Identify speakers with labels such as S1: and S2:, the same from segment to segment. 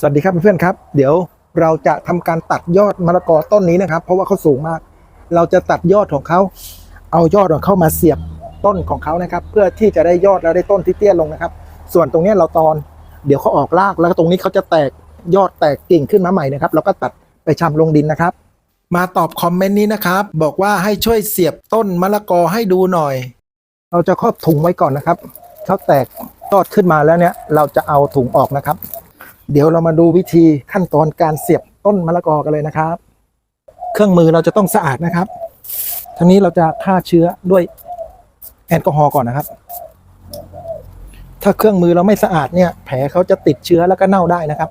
S1: สวัสดีครับเพื่อนๆครับ เดี๋ยวเราจะทำการตัดยอดมะละกอต้นนี้นะครับ เพราะว่าเขาสูงมาก เราจะตัดยอดของเขา เอายอดของเขามาเสียบต้นของเขานะครับ เพื่อที่จะได้ยอดแล้วได้ต้นที่เตี้ยลงนะครับ ส่วนตรงนี้เราตอน เดี๋ยวเขาออกรากแล้วตรงนี้เขาจะแตกยอดแตกกิ่งขึ้นมาใหม่นะครับเราก็ตัดไปชำลงดินนะครับ มาตอบคอมเมนต์นี้นะครับ บอกว่าให้ช่วยเสียบต้นมะละกอให้ดูหน่อย เราจะครอบถุงไว้ก่อนนะครับเขาแตกยอดขึ้นมาแล้วเนี่ยเราจะเอาถุงออกนะครับ เดี๋ยวเรามาดูวิธีขั้นตอนการเสียบต้นมะละกอกันเลยนะครับ เครื่องมือเราจะต้องสะอาดนะครับทั้งนี้เราจะฆ่าเชื้อด้วยแอลกอฮอล์ก่อนนะครับ ถ้าเครื่องมือเราไม่สะอาดเนี่ย แผลเขาจะติดเชื้อแล้วก็เน่าได้นะครับ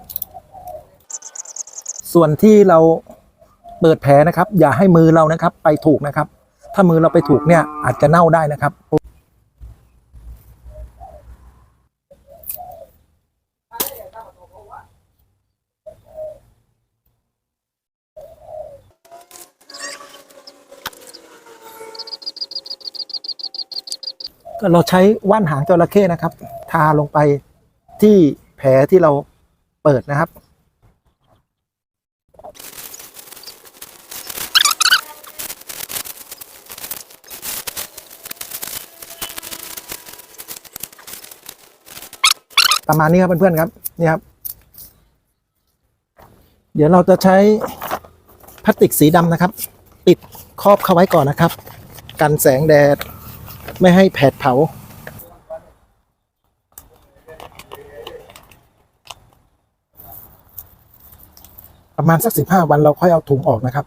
S1: ส่วนที่เราเปิดแผลนะครับ อย่าให้มือเรานะครับ ไปถูกนะครับ ถ้ามือเราไปถูกเนี่ยอาจจะเน่าได้นะครับ ก็เราใช้ว่านหางจระเข้นะครับ ทาลงไปที่แผลที่เราเปิดนะครับ ประมาณนี้ครับเพื่อนๆครับนี่ครับ เดี๋ยวเราจะใช้พลาสติกสีดำนะครับ ปิดครอบเข้าไว้ก่อนนะครับ กันแสงแดด ไม่ให้แผดเผา ประมาณสักสิบห้าวันเราค่อยเอาถุงออกนะครับ